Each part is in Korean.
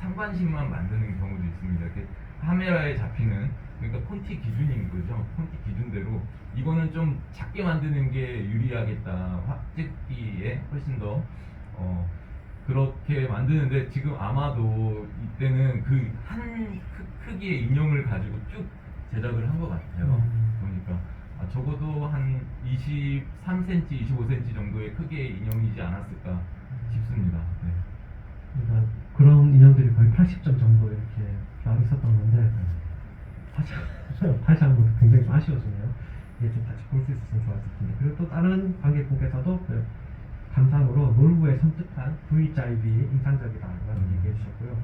상반신만 만드는 경우도 있습니다. 이렇게 카메라에 잡히는 그러니까 콘티 기준인 거죠. 콘티 기준대로 이거는 좀 작게 만드는 게 유리하겠다. 확 찍기에 훨씬 더 어, 그렇게 만드는데 지금 아마도 이때는 그 한 크기의 인형을 가지고 쭉 제작을 한 것 같아요. 음. 보니까 아, 적어도 한 23cm, 25cm 정도의 크기의 인형이지 않았을까 싶습니다. 네. 그러니까 그런 인형들이 거의 80점 정도 이렇게 나와 있었던 건데 다시 다시 한 것도 굉장히 좀 아쉬워지네요. 이게 좀 다시 볼수 있었으면 좋았을 텐데 그리고 또 다른 관객분께서도 그 감상으로 놀부의 섬뜩한 VJB 인상적이다라는 음. 얘기해 주셨고요.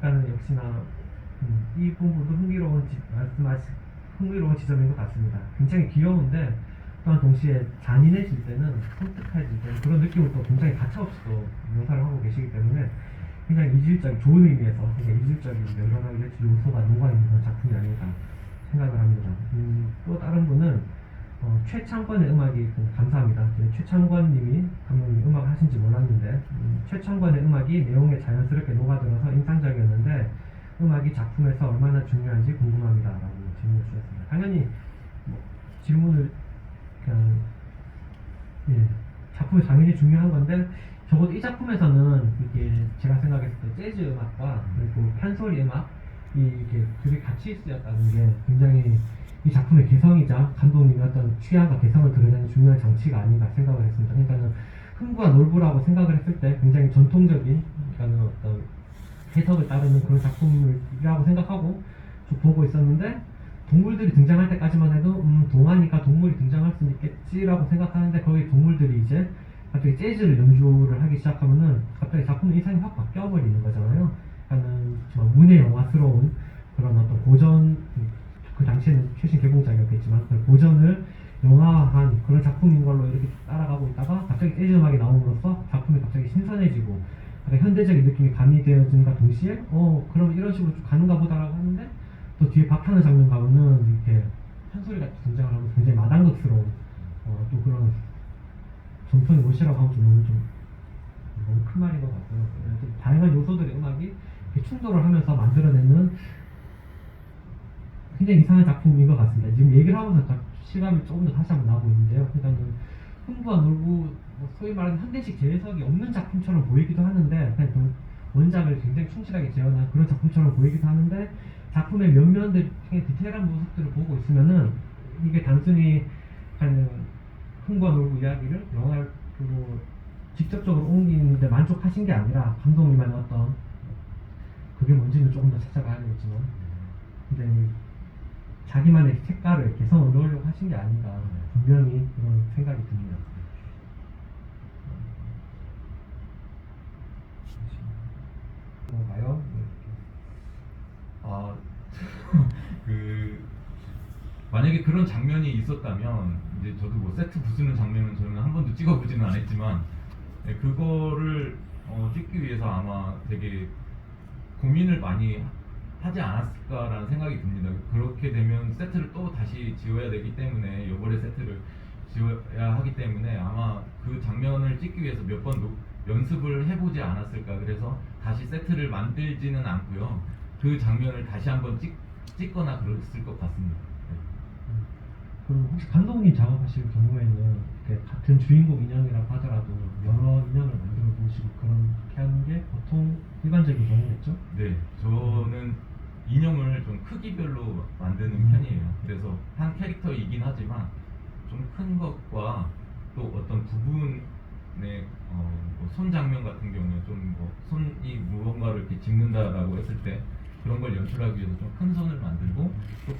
그러니까는 역시나 음, 이 부분도 흥미로운 지, 말씀하신 흥미로운 지점인 것 같습니다. 굉장히 귀여운데 또한 동시에 잔인해질 때는 섬뜩해질 때는 그런 느낌을 또 굉장히 가차없이 또 묘사를 하고 계시기 때문에 굉장히 이질적인 좋은 의미에서 굉장히 이질적인 면전하기 요소가 녹아 있는 그런 작품이 아닐까 생각을 합니다. 음, 또 다른 분은 어, 최창권의 음악이 그 감사합니다. 최창권님이 감독님 음악 하신지 몰랐는데 음, 최창권의 음악이 내용에 자연스럽게 녹아들어서 인상적이었는데 음악이 작품에서 얼마나 중요한지 궁금합니다라고 질문을 주셨습니다. 당연히 뭐 질문을 그냥 예, 작품이 당연히 중요한 건데 적어도 이 작품에서는 이게 제가 생각했을 때 재즈 음악과 그리고 판소리 음악 이 이게 둘이 같이 쓰였다는 게 굉장히 이 작품의 개성이자 감독님의 어떤 취향과 개성을 드러내는 중요한 장치가 아닌가 생각을 했습니다. 그러니까는 흥부와 놀부라고 생각을 했을 때 굉장히 전통적인 그러니까는 어떤 해석을 따르는 그런 작품이라고 생각하고 쭉 보고 있었는데 동물들이 등장할 때까지만 해도 음, 동화니까 동물이 등장할 수 있겠지라고 생각하는데 거기 동물들이 이제 갑자기 재즈를 연주를 하기 시작하면은 갑자기 작품 인상이 확 바뀌어 버리는 거잖아요. 그러니까는 정말 문의 영화스러운 그런 어떤 고전 그 당시에는 최신 개봉작이었겠지만 그 고전을 영화화한 그런 작품인 걸로 이렇게 따라가고 있다가 갑자기 재즈 음악이 나옴으로써 작품이 갑자기 신선해지고 약간 현대적인 느낌이 가미되어진과 동시에 어 그럼 이런 식으로 쭉 가는가 보다라고 하는데 또 뒤에 박하는 장면 가면은 이렇게 한소리가 등장을 하면서 굉장히 마당극스러운 어, 또 그런 전통의 못이라고 하면 좀 너무 좀 너무 큰 말인 것 같고요. 또 다양한 요소들의 음악이 충돌을 하면서 만들어내는 굉장히 이상한 작품인 것 같습니다. 지금 얘기를 하면서 딱 실감이 조금 더 다시 한번 나고 있는데요. 그러니까는 흥부와 놀부 뭐 소위 말하는 현대식 재해석이 없는 작품처럼 보이기도 하는데 그냥 그 원작을 굉장히 충실하게 재현한 그런 작품처럼 보이기도 하는데 작품의 굉장히 디테일한 모습들을 보고 있으면은 이게 단순히 그냥 흥부와 놀부 이야기를 영화로 직접적으로 옮기는데 만족하신 게 아니라 감독님만의 어떤 그게 뭔지는 조금 더 찾아봐야 되겠지만 굉장히 자기만의 색깔을 개성을 넣으려고 하신 게 아닌가 분명히 그런 생각이 듭니다. 뭔가요? 아, 그 만약에 그런 장면이 있었다면 이제 저도 뭐 세트 부수는 장면은 저는 한 번도 찍어보지는 않았지만 네, 그거를 어, 찍기 위해서 아마 되게 고민을 많이 하지 않았을까라는 생각이 듭니다. 그렇게 되면 세트를 또 다시 지어야 되기 때문에 요번에 세트를 지어야 하기 때문에 아마 그 장면을 찍기 위해서 몇 번 연습을 해보지 않았을까 그래서 다시 세트를 만들지는 않고요. 그 장면을 다시 한번 찍, 찍거나 그랬을 것 같습니다. 네. 그럼 혹시 감독님 작업하실 경우에는 이렇게 같은 주인공 인형이라고 하더라도 여러 인형을 만들어 보시고 그렇게 하는 게 보통 일반적인 경우겠죠? 네, 저는 인형을 좀 크기별로 만드는 음. 편이에요. 그래서 한 캐릭터이긴 하지만 좀 큰 것과 또 어떤 부분의 어, 뭐손 장면 같은 경우에 좀뭐 손이 무언가를 이렇게 짚는다라고 했을 때 그런 걸 연출하기 위해서 좀 큰 손을 만들고 또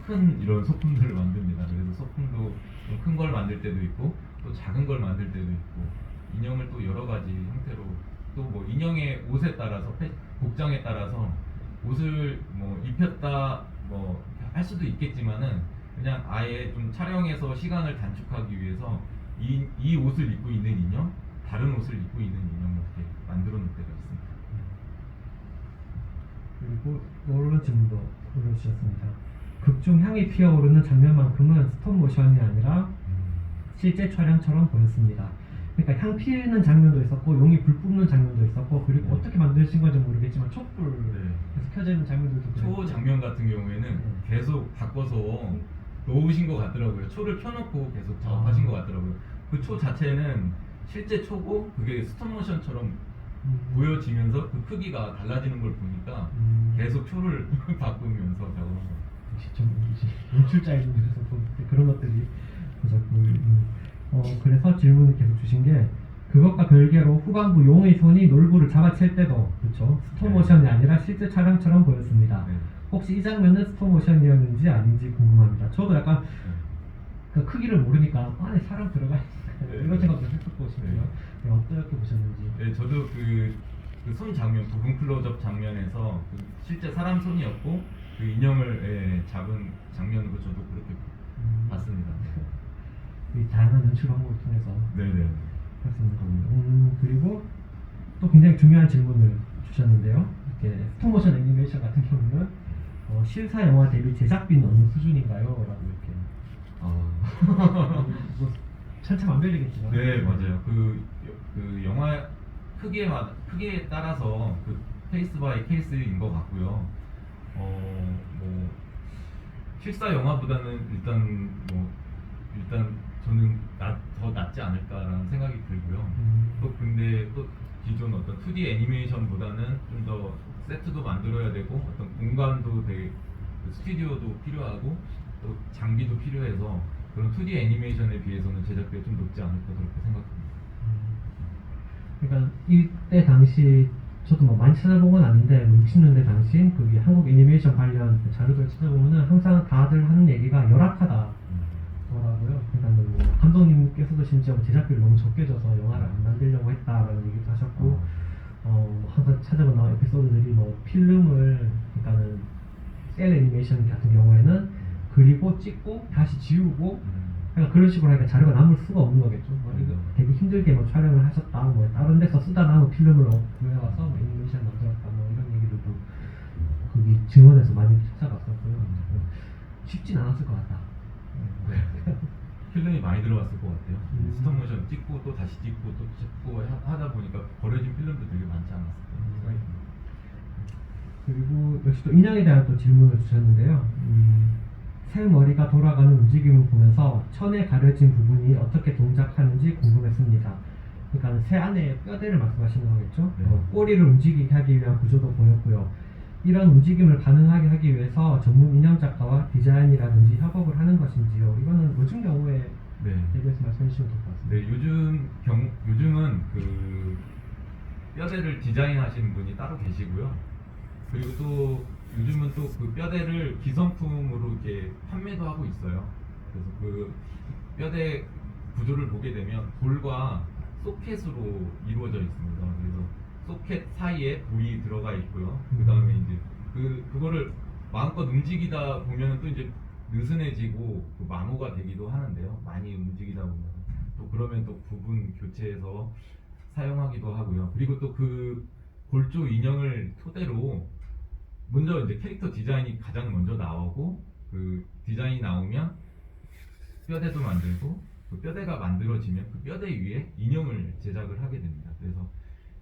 큰 이런 소품들을 만듭니다. 그래서 소품도 좀큰걸 만들 때도 있고 또 작은 걸 만들 때도 있고 인형을 또 여러 가지 형태로 또 뭐 인형의 옷에 따라서 패- 복장에 따라서 옷을 뭐 입혔다 뭐 할 수도 있겠지만은 그냥 아예 좀 촬영해서 시간을 단축하기 위해서 이, 이 옷을 입고 있는 인형 다른 옷을 입고 있는 인형 이렇게 만들어 놓을 때가 있습니다. 그리고 이런 질문도 올려주셨습니다. 극중 향이 피어오르는 장면만큼은 스톱 모션이 아니라 실제 촬영처럼 보였습니다. 그러니까 향 피는 장면도 있었고 용이 불 뿜는 장면도 있었고 그리고 네. 어떻게 만드신 건지 모르겠지만 촛불 네. 계속 켜져 있는 장면들도 초. 장면 같은 경우에는 네. 계속 바꿔서 놓으신 것 같더라고요. 초를 켜놓고 계속 작업하신 아. 것 같더라고요. 그 초 자체는 실제 초고 그게 스톱모션처럼 음. 보여지면서 그 크기가 달라지는 걸 보니까 음. 계속 초를 바꾸면서. 역시 좀 연출자이고 그래서 또 그런 것들이 음. 어 그래서 질문을 계속 주신 게 그것과 별개로 후반부 용의 손이 놀부를 잡아챌 때도 그렇죠 스톱모션이 아니라 실제 촬영처럼 보였습니다. 네. 혹시 이 장면은 스톱모션이었는지 아닌지 궁금합니다. 저도 약간 네. 그 크기를 모르니까 안에 사람 들어가 네. 이런 생각도 했었고 싶고요. 네, 어떻게 보셨는지. 네, 저도 그, 그 손 장면, 부분 클로즈업 장면에서 그 실제 사람 손이었고 그 인형을 예, 잡은 장면으로 저도 그렇게 음, 봤습니다. 이 다양한 연출 방법을 통해서 네네. 할 수 있는 겁니다. 음, 그리고 또 굉장히 중요한 질문을 주셨는데요. 이렇게 스톱모션 애니메이션 같은 경우는 어, 실사 영화 대비 제작비는 어느 수준인가요? 라고 이렇게 아. 뭐 천차만별이겠지만 네 맞아요. 그, 그 영화 크기에 마- 크기에 따라서 그 케이스 바이 케이스인 것 같고요. 어 뭐 실사 영화보다는 일단 뭐 일단 저는 낫, 더 낫지 않을까라는 생각이 들고요. 음, 또 근데 또 기존 어떤 2D 애니메이션보다는 좀 더 세트도 만들어야 되고 어떤 공간도 되게 그 스튜디오도 필요하고 또 장비도 필요해서 그런 2D 애니메이션에 비해서는 제작비가 좀 높지 않을까 그렇게 생각합니다. 그러니까 이때 당시 저도 뭐 많이 찾아본 건 아닌데 60년대 당시 그게 한국 애니메이션 관련 그 자료들 찾아보면은 항상 다들 하는 얘기가 열악하다. 더라고요. 그러니까 뭐 감독님께서도 심지어 제작비를 너무 적게 줘서 영화를 안 만들려고 했다라는 얘기도 하셨고 어 항상 찾아본 나온 에피소드들이 뭐 필름을 그러니까는 셀 애니메이션 같은 경우에는 그리고 찍고 다시 지우고 음. 그러니까 그런 식으로 하니까 자료가 남을 수가 없는 거겠죠. 뭐 이거 음. 되게 힘들게 뭐 촬영을 하셨다, 뭐 다른 데서 쓰다 남은 필름을 어- 구해와서 뭐 애니메이션 만들었다, 뭐 이런 얘기들도 거기 증언에서 많이 찾아봤었고요. 쉽진 않았을 것 같다. 네. 필름이 많이 들어갔을 것 같아요. 음. 스톱모션 찍고 또 다시 찍고 또 찍고 하- 하다 보니까 버려진 필름도 되게 많지 않았을까 생각이 듭니다. 그리고 역시 또 인형에 대한 또 질문을 주셨는데요. 음, 새 머리가 돌아가는 움직임을 보면서 천에 가려진 부분이 어떻게 동작하는지 궁금했습니다. 그러니까 새 안에 뼈대를 말씀하시는 거겠죠? 네. 어, 꼬리를 움직이게 하기 위한 구조도 보였고요. 이런 움직임을 가능하게 하기 위해서 전문 인형 작가와 디자인이라든지 협업을 하는 것인지요. 이거는 요즘 경우에 네. 대비해서 말씀해 주시면 될 것 같습니다. 네, 요즘 경 요즘은 그 뼈대를 디자인하시는 분이 따로 계시고요. 그리고 또 요즘은 또 그 뼈대를 기성품으로 이렇게 판매도 하고 있어요. 그래서 그 뼈대 구조를 보게 되면 볼과 소켓으로 이루어져 있습니다. 그래서 소켓 사이에 볼이 들어가 있고요. 그 다음에 이제 그 그거를 마음껏 움직이다 보면 또 이제 느슨해지고 그 마모가 되기도 하는데요. 많이 움직이다 보면 또 그러면 또 부분 교체해서 사용하기도 하고요. 그리고 또 그 골조 인형을 토대로 먼저 이제 캐릭터 디자인이 가장 먼저 나오고 그 디자인이 나오면 뼈대도 만들고 그 뼈대가 만들어지면 그 뼈대 위에 인형을 제작을 하게 됩니다. 그래서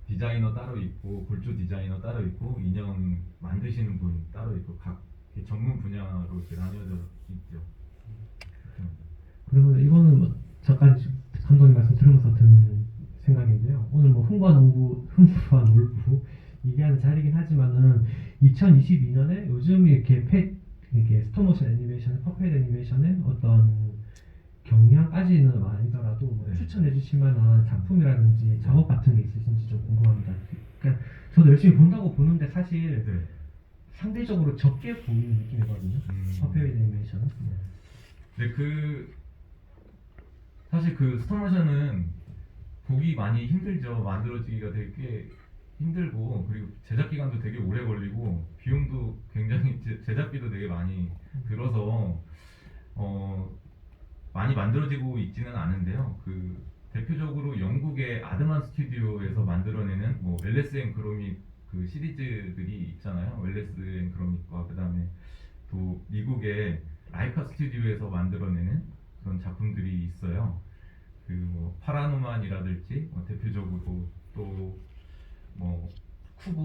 디자이너 따로 있고 골조 디자이너 따로 있고 인형 만드시는 분 따로 있고 각 전문 분야로 이렇게 나뉘어져 있죠. 그리고 이거는 뭐 잠깐 감독님 말씀 들으면서 드는 생각인데요. 오늘 뭐 흥과 농구, 흥과 놀부 얘기하는 자리긴 하지만은 2022년에 요즘 이렇게 패 이렇게 스톱모션 애니메이션, 퍼펫 애니메이션의 어떤 경향까지는 아니더라도 뭐 네. 추천해 주실 만한 작품이라든지 작업 같은 게 있으신지 좀 궁금합니다. 그러니까 저도 열심히 본다고 보는데 사실 네. 상대적으로 적게 보이는 느낌이거든요. 음. 퍼펫 애니메이션. 네. 네, 그 사실 그 스톱모션은 보기 많이 힘들죠. 만들어지기가 되게 힘들고 그리고 제작 기간도 되게 오래 걸리고 비용도 굉장히 제- 제작비도 되게 많이 들어서 어 많이 만들어지고 있지는 않은데요. 그 대표적으로 영국의 아드만 스튜디오에서 만들어내는 뭐 웰레스 앤 크로믹 그 시리즈들이 있잖아요. 웰레스 앤 크로믹과 그다음에 또 미국의 라이카 스튜디오에서 만들어내는 그런 작품들이 있어요. 그뭐 파라노만이라든지 뭐 대표적으로 또 뭐 쿠보?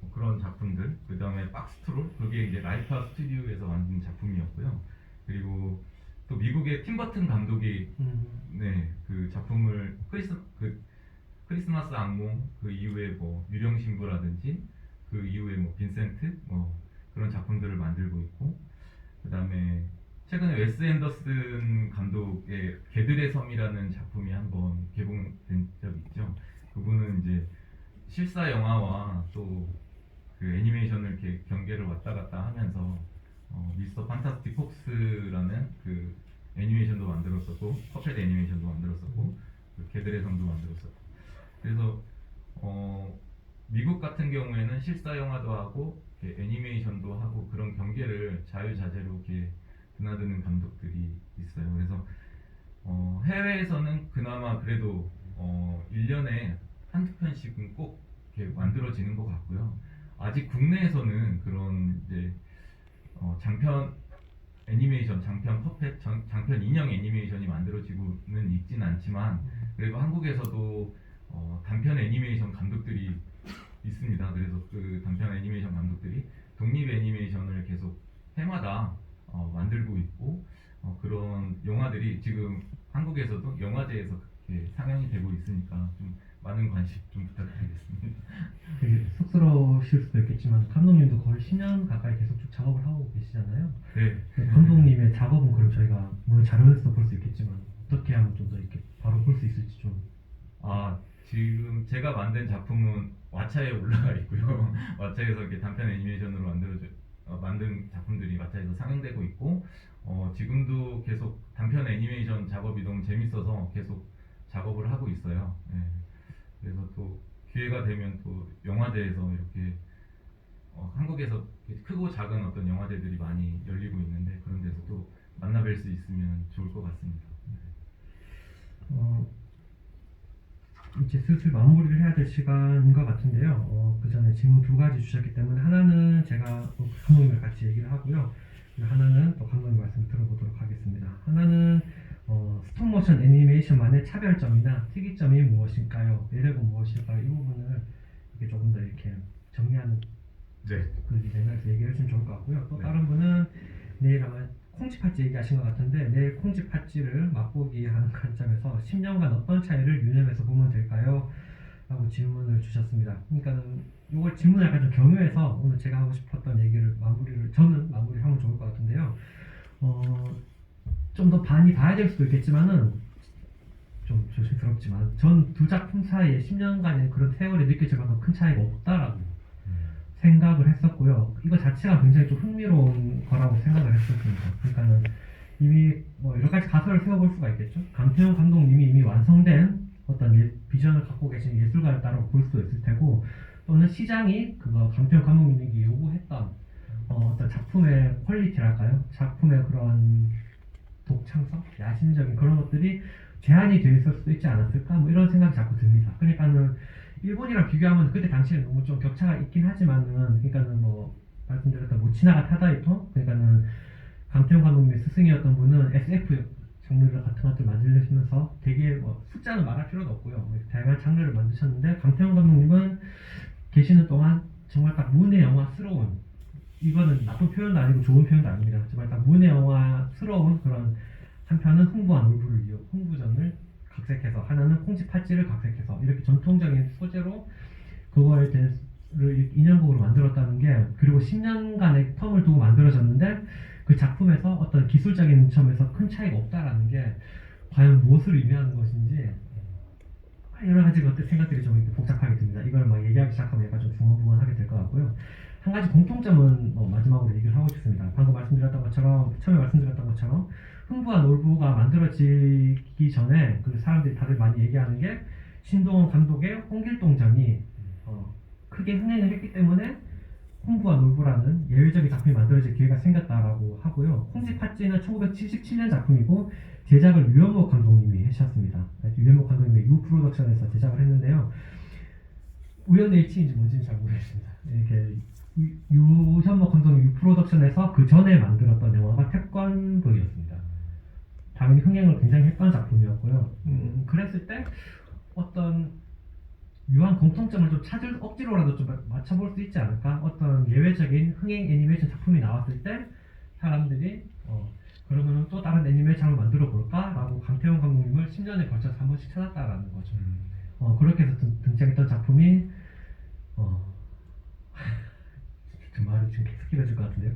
뭐 그런 작품들. 그 다음에 박스트롤. 그게 이제 라이파 스튜디오에서 만든 작품이었고요. 그리고 또 미국의 팀 버튼 감독이 음, 네, 그 작품을 크리스 그 크리스마스 악몽 그 이후에 뭐 유령 신부라든지 그 이후에 뭐 빈센트 뭐 그런 작품들을 만들고 있고 그 다음에 최근에 웨스 앤더슨 감독의 개들의 섬이라는 작품이 한번 개봉된 적이 있죠. 그분은 이제 실사 영화와 또 그 애니메이션을 이렇게 경계를 왔다 갔다 하면서 어, 미스터 판타스틱 폭스라는 그 애니메이션도 만들었었고 퍼펫 애니메이션도 만들었었고 그 개들의 섬도 만들었었고 그래서 어, 미국 같은 경우에는 실사 영화도 하고 애니메이션도 하고 그런 경계를 자유자재로 이렇게 드나드는 감독들이 있어요. 그래서 어, 해외에서는 그나마 그래도 어, 1년에 한두 편씩은 꼭 이렇게 만들어지는 것 같고요. 아직 국내에서는 그런 이제 어, 장편 애니메이션, 장편 퍼펫, 장, 장편 인형 애니메이션이 만들어지고는 있진 않지만 그리고 한국에서도 어, 단편 애니메이션 감독들이 있습니다. 그래서 그 단편 애니메이션 감독들이 독립 애니메이션을 계속 해마다 어, 만들고 있고 어, 그런 영화들이 지금 한국에서도 영화제에서 그렇게 상영이 되고 있으니까 좀 많은 관심 좀 부탁드리겠습니다. 되게 쑥스러우실 수도 있겠지만 감독님도 거의 10년 가까이 계속 쭉 작업을 하고 계시잖아요. 네. 그 감독님의 작업은 그럼 저희가 물론 자료에서 볼 수 있겠지만 어떻게 하면 좀 더 이렇게 바로 볼 수 있을지 좀 아 지금 제가 만든 작품은 왓챠에 올라가 있고요. 왓챠에서 이렇게 단편 애니메이션으로 만들어져 어, 만든 작품들이 왓챠에서 상영되고 있고 어, 지금도 계속 단편 애니메이션 작업이 너무 재밌어서 계속 작업을 하고 있어요. 예. 그래서 또 기회가 되면 또 영화제에서 이렇게 어, 한국에서 크고 작은 어떤 영화제들이 많이 열리고 있는데 그런 데서 또 만나뵐 수 있으면 좋을 것 같습니다. 어, 이제 슬슬 마무리를 해야 될 시간인 것 같은데요. 어, 그 전에 질문 두 가지 주셨기 때문에 하나는 제가 또 감독님과 같이 얘기를 하고요. 하나는 또 감독님 말씀 들어보도록 하겠습니다. 하나는 어, 스톱모션 애니메이션만의 차별점이나 특이점이 무엇일까요? 매력은 무엇일까요? 이 부분을 이렇게 조금 더 이렇게 정리하는 네. 그 맥락에서 얘기를 해주면 좋을 것 같고요. 또 네. 다른 분은 내일 아마 콩쥐 팥쥐 얘기하신 것 같은데 내일 콩쥐 팥쥐를 맛보기 하는 관점에서 10년간 어떤 차이를 유념해서 보면 될까요? 라고 질문을 주셨습니다. 그러니까는 이걸 질문을 약간 좀 경유해서 오늘 제가 하고 싶었던 얘기를 마무리를 저는 마무리하면 좋을 것 같은데요. 어, 좀더 많이 봐야 될 수도 있겠지만은 좀 조심스럽지만 전 두 작품 사이에 10년간의 그런 세월이 느껴질 만큼 큰 차이가 없다라고 생각을 했었고요. 이거 자체가 굉장히 좀 흥미로운 거라고 생각을 했었습니다. 그러니까는 이미 뭐 여러 가지 가설을 세워볼 수가 있겠죠. 강태용 감독님이 이미 완성된 어떤 예- 비전을 갖고 계신 예술가였다고 볼 수도 있을 테고 또는 시장이 그거 강태용 감독님이 요구했던 어, 어떤 작품의 퀄리티랄까요? 작품의 그런 독창성, 야심적인 그런 것들이 제한이 되어 있을 수도 있지 않았을까? 뭐 이런 생각이 자꾸 듭니다. 그러니까는 일본이랑 비교하면 그때 당시에 너무 좀 격차가 있긴 하지만은 그러니까는 뭐 말씀드렸던 뭐 치나가 타다이토 그러니까는 강태용 감독님의 스승이었던 분은 SF 장르 같은 것들 만들시면서 되게 뭐 숫자는 말할 필요도 없고요 뭐 다양한 장르를 만드셨는데 강태용 감독님은 계시는 동안 정말 딱 문의 영화스러운 이거는 나쁜 표현도 아니고 좋은 표현도 아닙니다. 정말 딱 문의 영화스러운 그런 한편은 흥부한 울부를 이어 흥부전을 각색해서 하나는 콩쥐 팥쥐를 각색해서 이렇게 전통적인 소재로 그거에 대해서를 인형곡으로 만들었다는 게 그리고 10년간의 텀을 두고 만들어졌는데 그 작품에서 어떤 기술적인 점에서 큰 차이가 없다라는 게 과연 무엇을 의미하는 것인지 여러 가지 것들 생각들이 좀 복잡하게 듭니다. 이걸 막 얘기하기 시작하면 약간 좀 중얼부얼하게 될 것 같고요. 한 가지 공통점은 뭐 마지막으로 얘기를 하고 싶습니다. 방금 말씀드렸던 것처럼 처음에 말씀드렸던 것처럼 흥부와 놀부가 만들어지기 전에 그 사람들이 다들 많이 얘기하는 게 신동원 감독의 홍길동전이 어, 크게 흥행을 했기 때문에 홍부와 놀부라는 예외적인 작품이 만들어질 기회가 생겼다라고 하고요. 콩쥐 팥쥐는 1977년 작품이고 제작을 유현목 감독님이 하셨습니다. 유현목 감독님의 유 프로덕션에서 제작을 했는데요. 우연의 일치인지 뭔지는 잘 모르겠습니다. 이렇게 유- 유현목 감독님 유 프로덕션에서 그 전에 만들었던 영화가 태권도였습니다. 당연히 흥행을 굉장히 했던 작품이었고요. 음, 그랬을 때 어떤 유한 공통점을 좀 찾을 억지로라도 좀 마- 맞춰볼 수 있지 않을까? 어떤 예외적인 흥행 애니메이션 작품이 나왔을 때 사람들이 어, 그러면 또 다른 애니메이션을 만들어 볼까라고 강태용 감독님을 10년에 걸쳐서 한 번씩 찾았다라는 거죠. 어, 그렇게 해서 등, 등장했던 작품이 어, 그 말이 지금 계속 길어질 것 같은데요.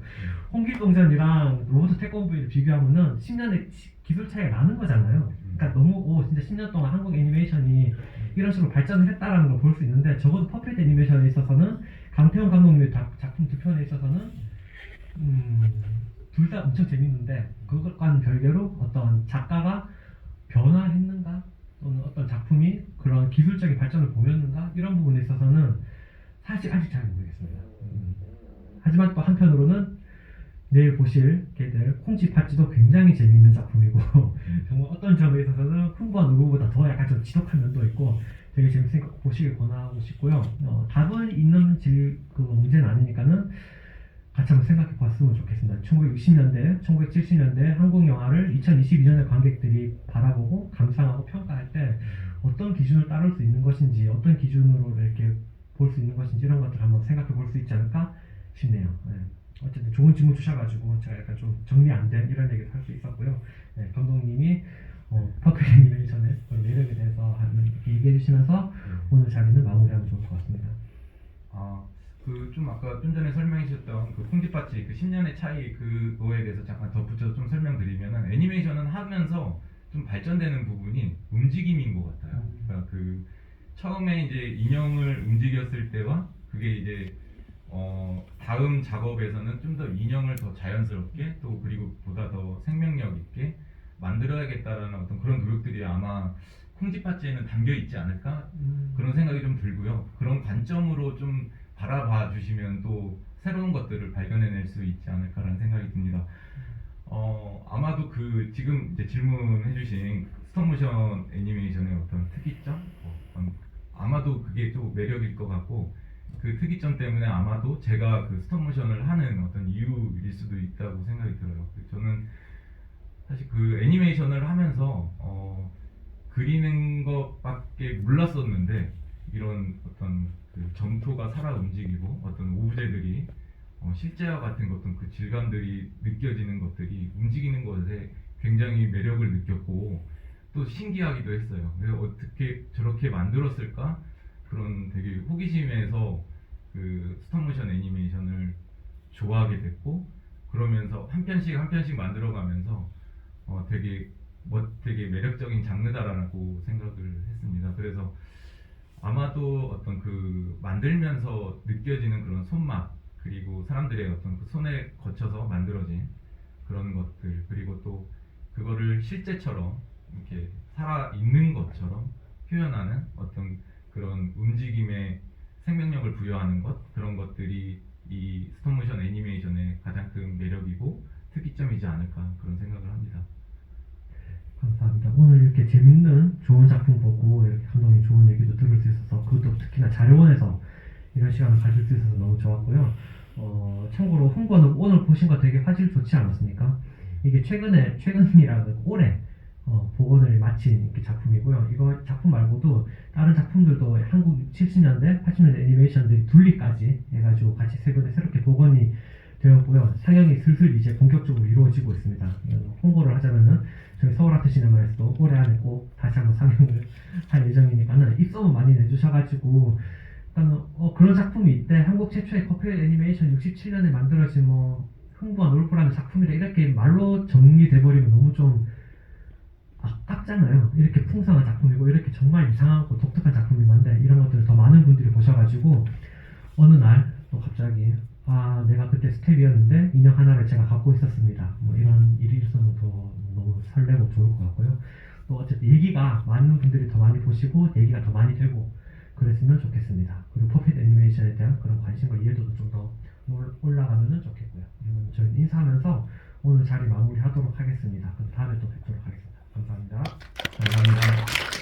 홍길동전이랑 로버트 태권브이를 비교하면은 10년의 기술 차이가 나는 거잖아요. 그러니까 너무 오 진짜 10년 동안 한국 애니메이션이 이런 식으로 발전을 했다라는 걸 볼 수 있는데 적어도 퍼펙트 애니메이션에 있어서는 강태원 감독님의 작- 작품 두 편에 있어서는 음, 둘 다 엄청 재밌는데 그것과는 별개로 어떤 작가가 변화했는가 또는 어떤 작품이 그런 기술적인 발전을 보였는가 이런 부분에 있어서는 사실 아직 잘 모르겠어요. 음. 하지만 또 한편으로는 내일 보실 게 될 콩쥐 팥쥐도 굉장히 재미있는 작품이고 정말 어떤 점에 있어서는 풍부한 누구보다 더 약간 좀 지독한 면도 있고 되게 재밌으니까 꼭 보시길 권하고 싶고요. 어, 답은 있는 질, 그 문제는 아니니까는 같이 한번 생각해 봤으면 좋겠습니다. 1960년대, 1970년대 한국 영화를 2022년의 관객들이 바라보고 감상하고 평가할 때 어떤 기준을 따를 수 있는 것인지 어떤 기준으로 이렇게 볼 수 있는 것인지 이런 것들 한번 생각해 볼 수 있지 않을까 싶네요. 네. 어쨌든 좋은 질문 주셔가지고 제가 약간 좀 정리 안 된 이런 얘기를 할수 있었고요. 네, 감독님이 어, 퍼플 애니메이션의 그런 매력에 대해서 얘기해 주시면서 오늘 자리는 마무리하면 좋을 것 같습니다. 아, 그 좀 아까 좀 전에 설명해 주셨던 그 콩쥐팥쥐 그 10년의 차이 그거에 대해서 잠깐 덧붙여서 좀 설명드리면은 애니메이션은 하면서 좀 발전되는 부분이 움직임인 것 같아요. 그러니까 그 처음에 이제 인형을 움직였을 때와 그게 이제 어 다음 작업에서는 좀 더 인형을 더 자연스럽게 또 그리고 보다 더 생명력 있게 만들어야겠다라는 어떤 그런 노력들이 아마 콩쥐팥쥐에는 담겨 있지 않을까 그런 생각이 좀 들고요. 그런 관점으로 좀 바라봐 주시면 또 새로운 것들을 발견해낼 수 있지 않을까라는 생각이 듭니다. 어, 아마도 그 지금 이제 질문해주신 스톱모션 애니메이션의 어떤 특이점, 어, 음, 아마도 그게 또 매력일 것 같고 그 특이점 때문에 아마도 제가 그 스톱모션을 하는 어떤 이유일 수도 있다고 생각이 들어요. 저는 사실 그 애니메이션을 하면서 어, 그리는 것밖에 몰랐었는데 이런 어떤 그 점토가 살아 움직이고 어떤 오브제들이 어, 실제와 같은 어떤 그 질감들이 느껴지는 것들이 움직이는 것에 굉장히 매력을 느꼈고 또 신기하기도 했어요. 그래서 어떻게 저렇게 만들었을까 그런 되게 호기심에서 그 스톱모션 애니메이션을 좋아하게 됐고 그러면서 한 편씩 한 편씩 만들어가면서 어, 되게 뭐 되게 매력적인 장르다라고 생각을 했습니다. 그래서 아마도 어떤 그 만들면서 느껴지는 그런 손맛 그리고 사람들의 어떤 그 손에 거쳐서 만들어진 그런 것들 그리고 또 그거를 실제처럼 이렇게 살아 있는 것처럼 표현하는 어떤 그런 움직임에 생명력을 부여하는 것 그런 것들이 이 스톱모션 애니메이션의 가장 큰 매력이고 특이점이지 않을까 그런 생각을 합니다. 감사합니다. 오늘 이렇게 재밌는 좋은 작품 보고 이렇게 감독님 좋은 얘기도 들을 수 있어서 그것도 특히나 자료원에서 이런 시간을 가질 수 있어서 너무 좋았고요. 어, 참고로 홍보는 오늘 보신 거 되게 화질 좋지 않았습니까? 이게 최근에 최근이라 올해 어, 복원을 마친 이렇게 작품이고요. 이거 작품 말고도 다른 작품들도 한국 70년대, 80년대 애니메이션들이 둘리까지 해가지고 같이 세 번에 새롭게 복원이 되었고요. 상영이 슬슬 이제 본격적으로 이루어지고 있습니다. 어, 홍보를 하자면은 저희 서울 아트 시네마에서도 올해 안에 꼭 다시 한번 상영을 할 예정이니까는 입소문 많이 내주셔가지고 일단은 어, 그런 작품이 있대 한국 최초의 커피 애니메이션 67년에 만들어진 뭐 흥부와 놀부라는 작품이다 이렇게 말로 정리돼 버리면 너무 좀 아깝잖아요. 이렇게 풍성한 작품이고 이렇게 정말 이상하고 독특한 작품이 많은데 이런 것들을 더 많은 분들이 보셔가지고 어느 날 또 갑자기 아 내가 그때 스텝이었는데 인형 하나를 제가 갖고 있었습니다. 뭐 이런 일이 있으면 더 너무 설레고 좋을 것 같고요. 또 어쨌든 얘기가 많은 분들이 더 많이 보시고 얘기가 더 많이 되고 그랬으면 좋겠습니다. 그리고 퍼핏 애니메이션에 대한 그런 관심과 이해도도 좀 더 올라가면 좋겠고요. 그러면 저희는 인사하면서 오늘 자리 마무리하도록 하겠습니다. 그럼 다음에 또 뵙도록 하겠습니다 감사합니다 감사합니다.